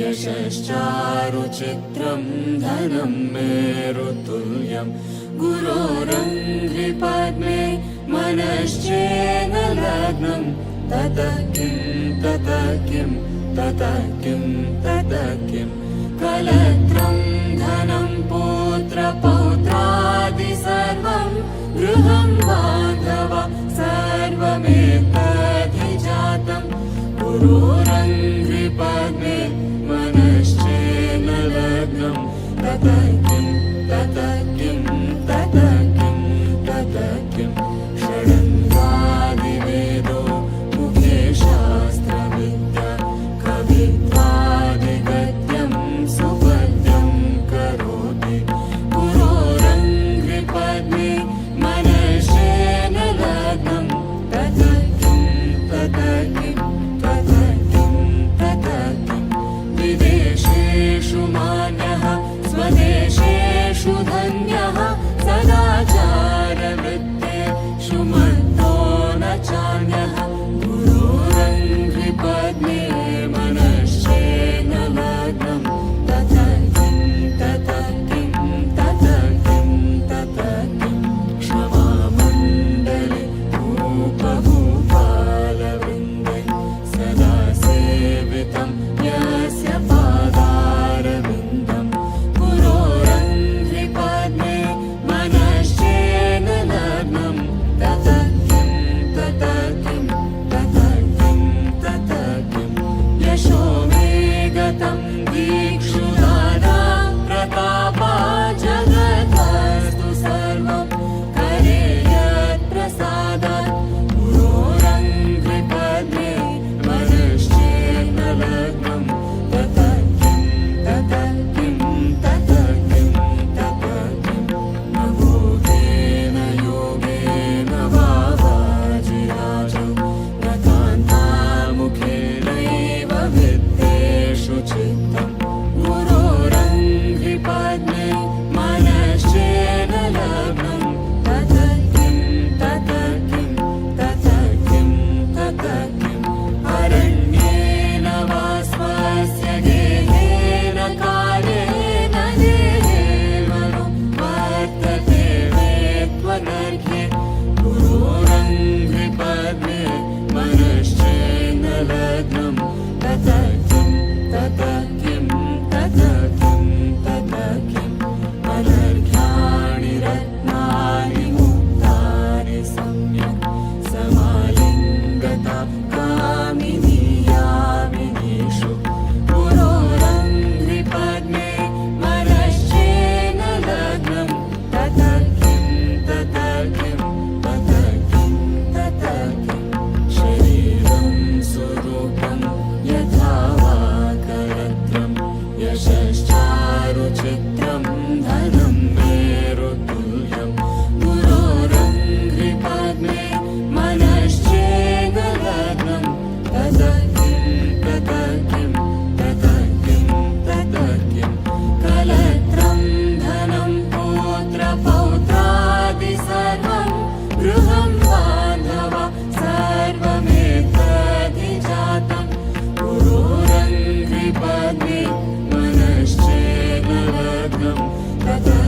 यशश्चारु चित्रं धनं मे रुतुम् गुरोरङ्गि पद्मे लग्नम् ततः किं तत किं ततः किं तत किं। कलत्रं धनं पौत्र पौत्रादि सर्वं। गृहम् माधव सर्वमेकाधिजातम् गुरोरङ्ग better.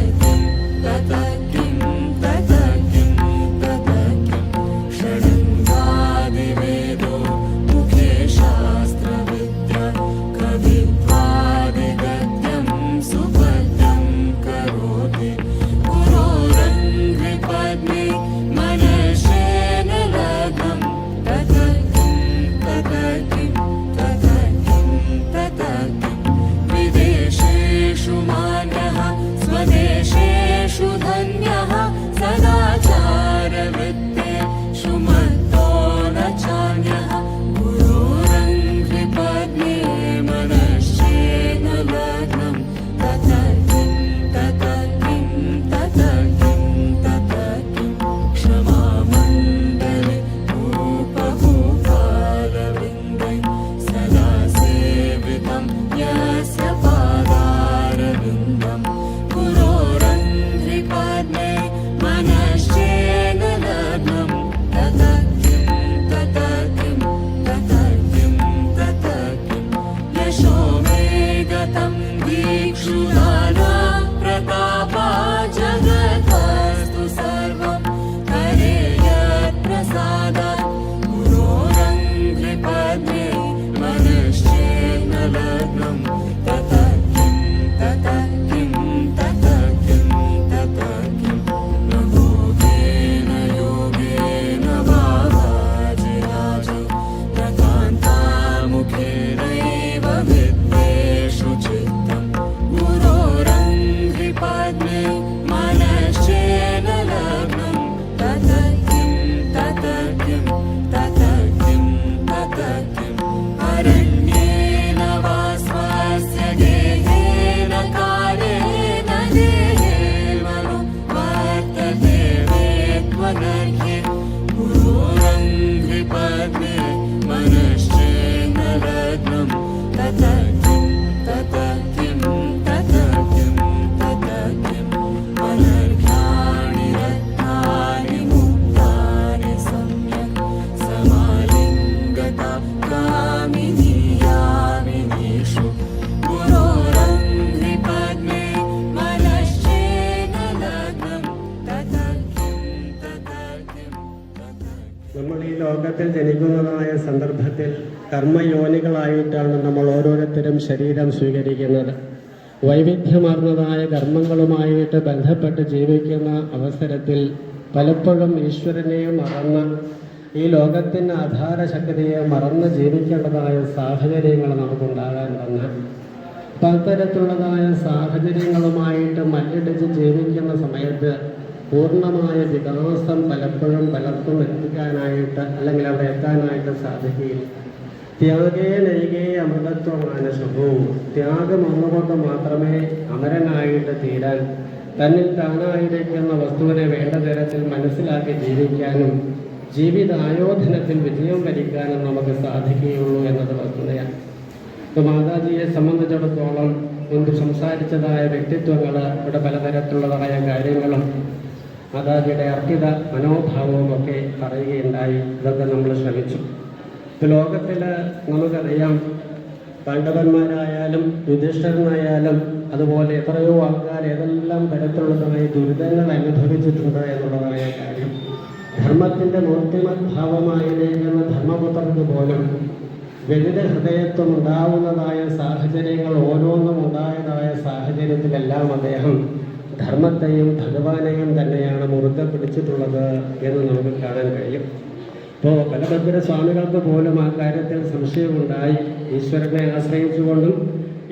You. കർമ്മയോനികളായിട്ടാണ് നമ്മൾ ഓരോരുത്തരും ശരീരം സ്വീകരിക്കുന്നത്. വൈവിധ്യമാർന്നതായ കർമ്മങ്ങളുമായിട്ട് ബന്ധപ്പെട്ട് ജീവിക്കുന്ന അവസരത്തിൽ പലപ്പോഴും ഈശ്വരനെ മറന്ന് ഈ ലോകത്തിന്റെ ആധാരശക്തിയെ മറന്ന് ജീവിക്കേണ്ടതായ സാഹചര്യങ്ങൾ നമുക്കുണ്ടാകാൻ വന്ന്. അപ്പം സാഹചര്യങ്ങളുമായിട്ട് മല്ലിടിച്ച് ജീവിക്കുന്ന സമയത്ത് പൂർണമായ വികാസം പലപ്പോഴും പലർക്കും എത്തിക്കാനായിട്ട് അല്ലെങ്കിൽ അവിടെ എത്താനായിട്ട് സാധിക്കുകയില്ല. ത്യാഗേ ശുഭവും ത്യാഗം ഒന്നുകൊണ്ട് മാത്രമേ അമരനായിട്ട് തീരാൻ തന്നിൽ താനായിരിക്കുന്ന വസ്തുവിനെ വേണ്ട തരത്തിൽ മനസ്സിലാക്കി ജീവിക്കാനും ജീവിതായോധനത്തിൽ വിജയം വരിക്കാനും നമുക്ക് സാധിക്കുകയുള്ളൂ എന്നത് വസ്തുതയാണ്. ഇപ്പൊ മാതാജിയെ സംബന്ധിച്ചിടത്തോളം മുൻപ് സംസാരിച്ചതായ വ്യക്തിത്വങ്ങൾ ഇവിടെ പലതരത്തിലുള്ളതായ കാര്യങ്ങളും മാതാജിയുടെ അർപ്പിത മനോഭാവവും ഒക്കെ പറയുകയുണ്ടായി. ഇതൊക്കെ നമ്മൾ ശ്രമിച്ചു. ലോകത്തിൽ നമുക്കറിയാം പാണ്ഡവന്മാരായാലും യുധിഷ്ഠരനായാലും അതുപോലെ എത്രയോ ആൾക്കാർ ഏതെല്ലാം തരത്തിലുള്ളതായ ദുരിതങ്ങൾ അനുഭവിച്ചിട്ടുണ്ട് എന്നുള്ളതായ കാര്യം. ധർമ്മത്തിന്റെ മൂർത്തിമദ്ഭാവമായിരിക്കുന്ന ധർമ്മപുത്രർക്ക് പോലും വ്യതിര ഹൃദയത്വം ഉണ്ടാവുന്നതായ സാഹചര്യങ്ങൾ ഓരോന്നും ഉണ്ടായതായ സാഹചര്യത്തിലെല്ലാം അദ്ദേഹം ധർമ്മത്തെയും ഭഗവാനെയും തന്നെയാണ് മുറുകെ പിടിച്ചിട്ടുള്ളത് എന്ന് നമുക്ക് കാണാൻ കഴിയും. ഇപ്പോൾ ബലഭദ്ര സ്വാമികൾക്ക് പോലും ആ കാര്യത്തിൽ സംശയമുണ്ടായി. ഈശ്വരനെ ആശ്രയിച്ചുകൊണ്ടും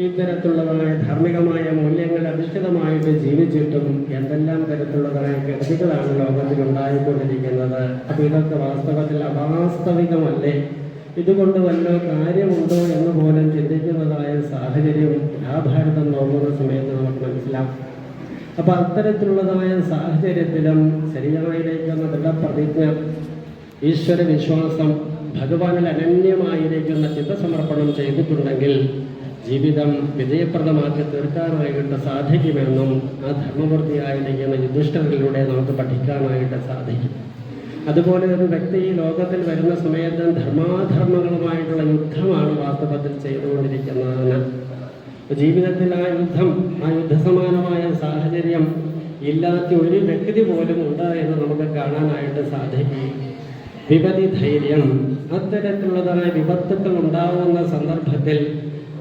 ഇത്തരത്തിലുള്ളതായ ധാർമ്മികമായ മൂല്യങ്ങൾ അധിഷ്ഠിതമായിട്ട് ജീവിച്ചിട്ടും എന്തെല്ലാം തരത്തിലുള്ളതായ ഗതികളാണ് ലോകത്തിൽ ഉണ്ടായിക്കൊണ്ടിരിക്കുന്നത് അപ്പോൾ ഇതൊക്കെ വാസ്തവത്തിൽ അവാസ്തവികമല്ലേ? ഇതുകൊണ്ട് വല്ല കാര്യമുണ്ടോ എന്ന് പോലും ചിന്തിക്കുന്നതായ സാഹചര്യം ആ ഭാരതം നോക്കുന്ന സമയത്ത് നമുക്ക് മനസ്സിലാവും. അപ്പൊ അത്തരത്തിലുള്ളതായ സാഹചര്യത്തിലും ശരീരമായിരിക്കുന്ന ദൃഢപ്രതിജ്ഞ ഈശ്വര വിശ്വാസം ഭഗവാനിൽ അനന്യമായിരിക്കുന്ന ചിത്തസമർപ്പണം ചെയ്തിട്ടുണ്ടെങ്കിൽ ജീവിതം വിജയപ്രദമാക്കി തീർക്കാനായിട്ട് സാധിക്കുമെന്നും ആ ധർമ്മവൃത്തിയായിരിക്കുന്ന യുധിഷ്ഠരിലൂടെ നമുക്ക് പഠിക്കാനായിട്ട് സാധിക്കും. അതുപോലെ ഒരു വ്യക്തി ഈ ലോകത്തിൽ വരുന്ന സമയത്ത് ധർമാധർമ്മങ്ങളുമായിട്ടുള്ള യുദ്ധമാണ് വാസ്തവത്തിൽ ചെയ്തുകൊണ്ടിരിക്കുന്നതെന്ന്. ജീവിതത്തിൽ ആ യുദ്ധം ആ യുദ്ധസമാനമായ സാഹചര്യം ഇല്ലാത്ത ഒരു വ്യക്തി പോലും ഉണ്ട് എന്ന് നമുക്ക് കാണാനായിട്ട് സാധിക്കും. വിപതി ധൈര്യം അത്തരത്തിലുള്ളതായ വിപത്തുക്കൾ ഉണ്ടാവുന്ന സന്ദർഭത്തിൽ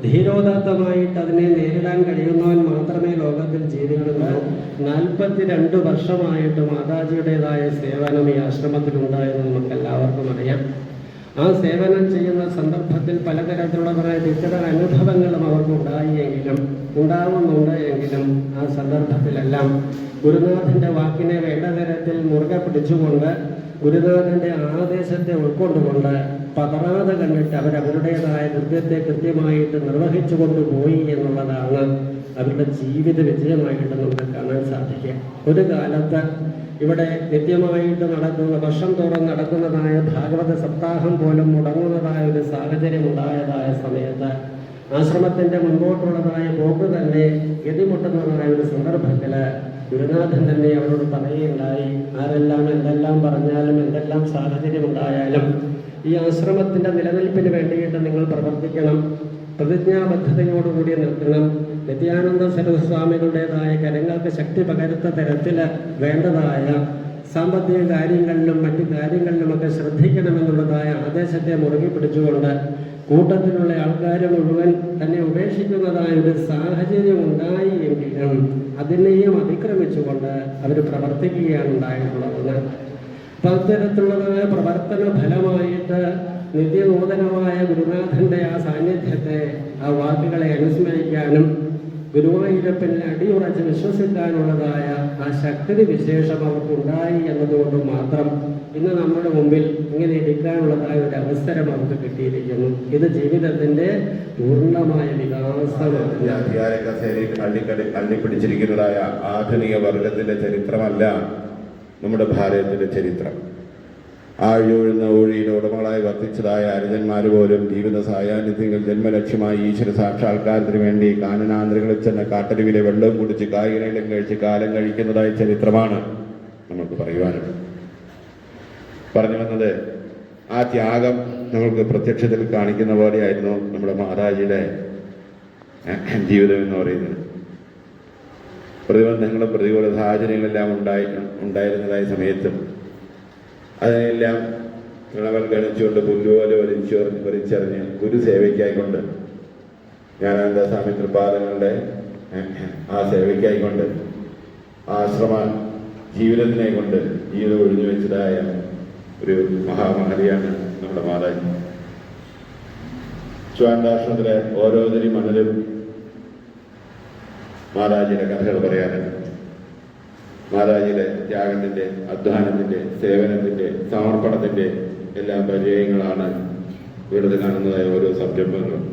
ധീരോദാത്തമായിട്ട് അതിനെ നേരിടാൻ കഴിയുന്നവൻ മാത്രമേ ലോകത്തിൽ ജീവിക്കുള്ളൂ നാൽപ്പത്തിരണ്ട് വർഷമായിട്ട് മാതാജിയുടേതായ സേവനം ഈ ആശ്രമത്തിലുണ്ടായെന്ന് നമുക്ക് എല്ലാവർക്കും അറിയാം. ആ സേവനം ചെയ്യുന്ന സന്ദർഭത്തിൽ പലതരത്തിലുള്ള കുറെ നിശ്ചിത അനുഭവങ്ങളും അവർക്ക് ഉണ്ടായെങ്കിലും ഉണ്ടാവുന്നുണ്ട് എങ്കിലും ആ സന്ദർഭത്തിലെല്ലാം ഗുരുനാഥന്റെ വാക്കിനെ വേണ്ട തരത്തിൽ മുറുകെ പിടിച്ചുകൊണ്ട് ഗുരുനാഥന്റെ ആദേശത്തെ ഉൾക്കൊണ്ടുകൊണ്ട് പതറാതെ കണ്ടിട്ട് അവരവരുടേതായ കൃത്യത്തെ കൃത്യമായിട്ട് നിർവഹിച്ചു കൊണ്ടുപോയി എന്നുള്ളതാണ് അവരുടെ ജീവിത വിജയമായിട്ട് നമുക്ക് കാണാൻ സാധിക്കുക. ഒരു കാലത്ത് ഇവിടെ നിത്യമായിട്ട് നടക്കുന്ന വർഷം തോറും നടക്കുന്നതായ ഭാഗവത സപ്താഹം പോലും മുടങ്ങുന്നതായ ഒരു സാഹചര്യം ഉണ്ടായതായ സമയത്ത് ആശ്രമത്തിന്റെ മുൻപോട്ടുള്ളതായ പോക്ക് തന്നെ ഗതിമുട്ടുന്നതായ ഒരു സന്ദർഭത്തിൽ ഗുരുനാഥൻ തന്നെ അവരോട് പറയുകയുണ്ടായി ആരെല്ലാം എന്തെല്ലാം പറഞ്ഞാലും എന്തെല്ലാം സാഹചര്യം ഉണ്ടായാലും ഈ ആശ്രമത്തിന്റെ നിലനിൽപ്പിന് വേണ്ടിയിട്ട് നിങ്ങൾ പ്രവർത്തിക്കണം പ്രതിജ്ഞാബദ്ധതയോടുകൂടി നിൽക്കണം നിത്യാനന്ദ സരസ്വാമികളുടേതായ കരങ്ങൾക്ക് ശക്തി പകരുത്ത തരത്തിൽ വേണ്ടതായ സാമ്പത്തിക കാര്യങ്ങളിലും മറ്റു കാര്യങ്ങളിലുമൊക്കെ ശ്രദ്ധിക്കണമെന്നുള്ളതായ ആദേശത്തെ മുറുകി പിടിച്ചുകൊണ്ട് കൂട്ടത്തിലുള്ള ആൾക്കാർ മുഴുവൻ തന്നെ ഉപേക്ഷിക്കുന്നതായ ഒരു സാഹചര്യം ഉണ്ടായി എങ്കിലും അതിനെയും അതിക്രമിച്ചുകൊണ്ട് അവർ പ്രവർത്തിക്കുകയാണ് ഉണ്ടായിട്ടുള്ളത്. അപ്പം പ്രവർത്തന ഫലമായിട്ട് നിത്യനൂതനമായ ഗുരുനാഥന്റെ ആ സാന്നിധ്യത്തെ ആ വാക്കുകളെ അനുസ്മരിക്കാനും ഗുരുവായൂരപ്പനിൽ അടിയുറച്ച് വിശ്വസിക്കാനുള്ളതായ ആ ശക്തി വിശേഷം അവർക്കുണ്ടായി എന്നതുകൊണ്ട് മാത്രം ഇന്ന് നമ്മുടെ മുമ്പിൽ ഇങ്ങനെ ഇരിക്കാനുള്ളതായ ഒരു അവസരം അവർക്ക് കിട്ടിയിരിക്കുന്നു. ഇത് ജീവിതത്തിന്റെ പൂർണമായ വികാസമാണ്. ആധുനിക വർഗത്തിന്റെ ചരിത്രമല്ല നമ്മുടെ ഭാരതത്തിന്റെ ചരിത്രം. ആഴിയൊഴുന്ന ഊഴിയുടെ ഉടമകളായി വർത്തിച്ചതായ അരുതന്മാർ പോലും ജീവിത സായാന്നിധ്യങ്ങൾ ജന്മലക്ഷ്യമായി ഈശ്വര സാക്ഷാത്കാരത്തിന് വേണ്ടി കാനനാന്തരങ്ങളിൽ ചെന്ന കാട്ടരുവിലെ വെള്ളവും കുടിച്ച് കായികനയിലും കഴിച്ച് കാലം കഴിക്കുന്നതായ ചരിത്രമാണ് നമുക്ക് പറയുവാനുള്ളത് പറഞ്ഞു വന്നത് ആ ത്യാഗം നമുക്ക് പ്രത്യക്ഷത്തിൽ കാണിക്കുന്ന പോലെയായിരുന്നു നമ്മുടെ മാതാജിയുടെ ജീവിതം എന്ന് പറയുന്നത്. പ്രതിബന്ധങ്ങളും പ്രതികൂല സാഹചര്യങ്ങളെല്ലാം ഉണ്ടായി ഉണ്ടായിരുന്നതായ സമയത്തും അതിനെല്ലാം കിണവൻ ഗണിച്ചുകൊണ്ട് പുല്ലുപോലെ വലിച്ചു വലിച്ചെറിഞ്ഞ് ഗുരുസേവയ്ക്കായിക്കൊണ്ട് ജ്ഞാനാനന്ദ സ്വാമി തൃപാദങ്ങളുടെ ഏഹ്, ആ സേവയ്ക്കായിക്കൊണ്ട് ആശ്രമ ജീവിതത്തിനെ കൊണ്ട് ജീവിതം ഒഴിഞ്ഞു വെച്ചതായ ഒരു മഹാമഹതിയാണ് നമ്മുടെ മാതാജി. ശിവാനന്ദാശ്രമത്തിലെ ഓരോരുത്തരും മണലും മാതാജിയുടെ കഥകൾ പറയാനുണ്ട് മാതാജിയുടെ ത്യാഗത്തിന്റെ അധ്വാനത്തിന്റെ സേവനത്തിന്റെ സമർപ്പണത്തിന്റെ എല്ലാ പരിചയങ്ങളാണ് ഇവിടുത്തെ കാണുന്നതായ ഓരോ സംരംഭങ്ങളും.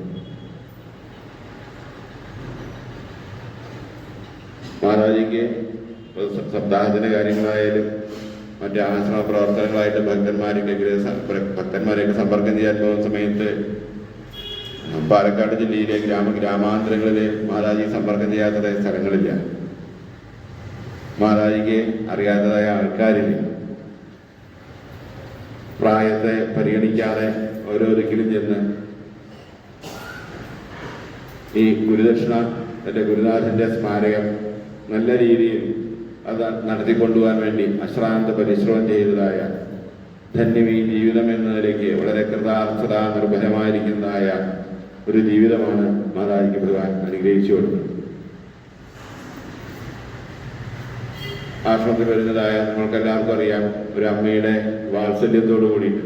മാതാജിക്ക് സ- സപ്താഹത്തിന്റെ കാര്യങ്ങളായാലും മറ്റ് ആശ്രമ പ്രവർത്തനങ്ങളായിട്ട് ഭക്തന്മാരൊക്കെ ഭക്തന്മാരെയൊക്കെ സമ്പർക്കം ചെയ്യാൻ പോകുന്ന സമയത്ത് പാലക്കാട് ജില്ലയിലെ ഗ്രാമ ഗ്രാമാന്തരങ്ങളിലെ മാതാജി സമ്പർക്കം ചെയ്യാത്ത സ്ഥലങ്ങളില്ല. മാതാജിക്ക് അറിയാത്തതായ ആൾക്കാരില്ല. പ്രായത്തെ പരിഗണിക്കാതെ ഓരോരിക്കലും ചെന്ന് ഈ ഗുരുദക്ഷിണ എന്റെ ഗുരുനാഥന്റെ സ്മാരകം നല്ല രീതിയിൽ അത് നടത്തിക്കൊണ്ടുപോകാൻ വേണ്ടി അശ്രാന്ത പരിശ്രമം ചെയ്തതായ ധന്യമീ ജീവിതം എന്ന നിലയ്ക്ക് വളരെ കൃതാർത്ഥത നിർഭരമായിരിക്കുന്നതായ ഒരു ജീവിതമാണ് മാതാജിക്ക് ഭഗവാൻ അനുഗ്രഹിച്ചു കൊടുക്കുന്നത്. ആശ്രമത്തിൽ വരുന്നതായ എല്ലാവർക്കും അറിയാം ഒരു അമ്മയുടെ വാത്സല്യത്തോടു കൂടിയിട്ട്.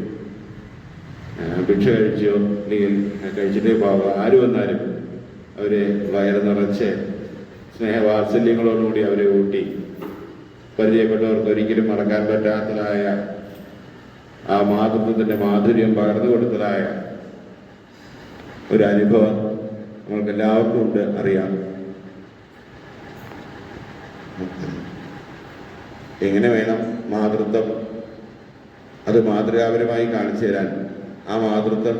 ഭിക്ഷ കഴിച്ചോ അല്ലെങ്കിൽ കഴിച്ചിട്ടേ പോവുക ആര് വന്നാലും അവരെ വയറ് നിറച്ച് സ്നേഹവാത്സല്യങ്ങളോടുകൂടി അവരെ ഊട്ടി. പരിചയപ്പെട്ടവർക്ക് ഒരിക്കലും മറക്കാൻ പറ്റാത്തതായ ആ മാതൃത്വത്തിന്റെ മാധുര്യം പകർന്നു കൊടുത്തതായ ഒരു അനുഭവം നമ്മൾക്ക് എല്ലാവർക്കും ഉണ്ട് അറിയാം. എങ്ങനെ വേണം മാതൃത്വം? അത് മാതൃകാപരമായി കാണിച്ചു തരാൻ. ആ മാതൃത്വം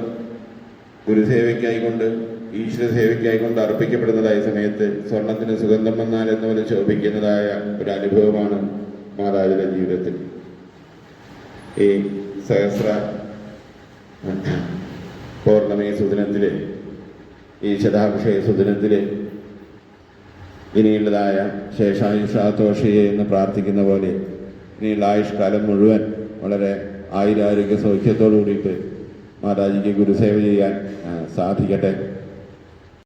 ഗുരുസേവയ്ക്കായിക്കൊണ്ട് ഈശ്വര സേവയ്ക്കായിക്കൊണ്ട് അർപ്പിക്കപ്പെടുന്നതായ സമയത്ത് സ്വർണത്തിന് സുഗന്ധം വന്നാൽ എന്ന പോലെ ശോഭിക്കുന്നതായ ഒരു അനുഭവമാണ് മാതാവിന്റെ ജീവിതത്തിൽ. ഈ സഹസ്ര പൗർണമി സുദിനത്തിൽ ഈ ശതാഭിഷേക സുദിനത്തിൽ ഇനിയുള്ളതായ ശേഷായുഷാതോഷിയെ എന്ന് പ്രാർത്ഥിക്കുന്ന പോലെ ഇനിയുള്ള ആയുഷ്കാലം മുഴുവൻ വളരെ ആയുരാരോഗ്യ സൗഖ്യത്തോടു കൂടിയിട്ട് മാതാജിക്ക് ഗുരുസേവ ചെയ്യാൻ സാധിക്കട്ടെ.